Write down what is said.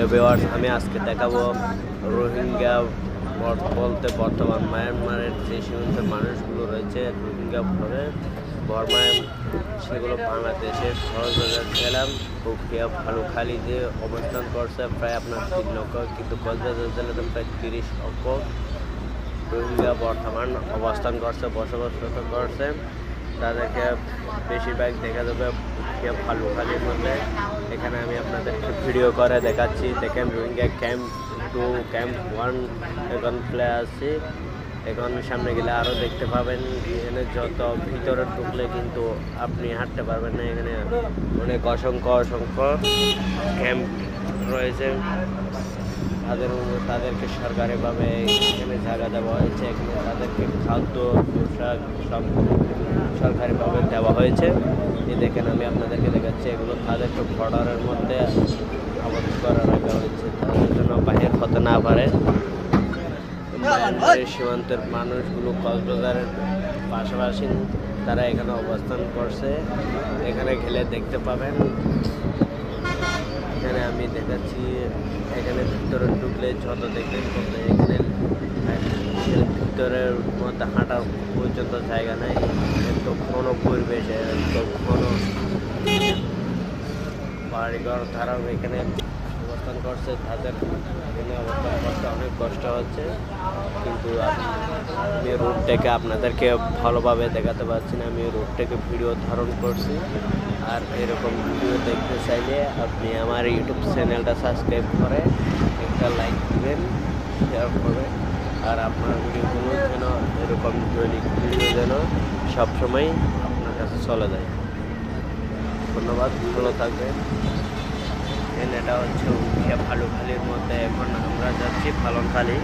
Hello viewers আমি আজকে দেখাবো রোহিঙ্গা বলতে বর্তমান মায়ানমারের যে সীমান্ত মানুষগুলো রয়েছে রোহিঙ্গা ভরে বর্মায়, সেগুলো বাংলাদেশের সহযোগিতা ছিলাম প্রক্রিয়া ভালুখালীতে অবস্থান করছে, প্রায় আপনার তিন লক্ষ, কিন্তু কক্সবাজার জেলাতে প্রায় তিরিশ লক্ষ রোহিঙ্গা বর্তমান অবস্থান করছে, বসবাস করছে। তাদেরকে বেশিরভাগ দেখা যাবে ভালুখালির মধ্যে এখানে আমি আপনাদেরকে ভিডিও করে দেখাচ্ছি। দেখেন Rohingya camp two camp one এখন প্লে আছি এখন সামনে গেলে আরও দেখতে পাবেন। এখানে যত ভিতরে ঢুকলে কিন্তু আপনি হাঁটতে পারবেন না। এখানে অনেক অসংখ্য অসংখ্য ক্যাম্প রয়েছে। তাদের তাদেরকে সরকারিভাবে এখানে জায়গা দেওয়া হয়েছে, এখানে তাদেরকে খাদ্য পোশাক সব সরকারিভাবে দেওয়া হয়েছে। এই দেখেন আমি আপনাদেরকে দেখাচ্ছি, এগুলো তাদেরকে বর্ডারের মধ্যে আবদ্ধ করা রাখা হয়েছে। তাদের জন্য বাহির হতে না পারে। সীমান্তের মানুষগুলো কক্সবাজারের পাশাপাশি তারা এখানে অবস্থান করছে। এখানে গেলে দেখতে পাবেন এখানে আমি দেখাচ্ছি, এখানে ভিতরে ঢুকলে যত দেখবেন তত এখানে ভিতরের মধ্যে হাঁটা পর্যন্ত জায়গা নাই এত ঘন পরিবেশে এত ঘন। বাড়িঘর ধারাও এখানে অবস্থান করছে, তাদের এখানে অবস্থান করতে অনেক কষ্ট হচ্ছে। কিন্তু আমি রোডটাকে আপনাদেরকে ভালোভাবে দেখাতে পারছি না, আমি রুটটাকে ভিডিও ধারণ করছি। আর এরকম ভিডিও দেখতে চাইলে আপনি আমার ইউটিউব চ্যানেলটা সাবস্ক্রাইব করে একটা লাইক দেবেন শেয়ার করবেন। আর আপনার ভিডিওগুলো যেন, এরকম দৈনিক ভিডিও যেন সবসময় আপনার কাছে চলে যায়। ধন্যবাদ, ভালো থাকবেন। দেন এটা হচ্ছে উঠিয়া ভালুখালির মধ্যে এখন আমরা যাচ্ছি ফালনখালি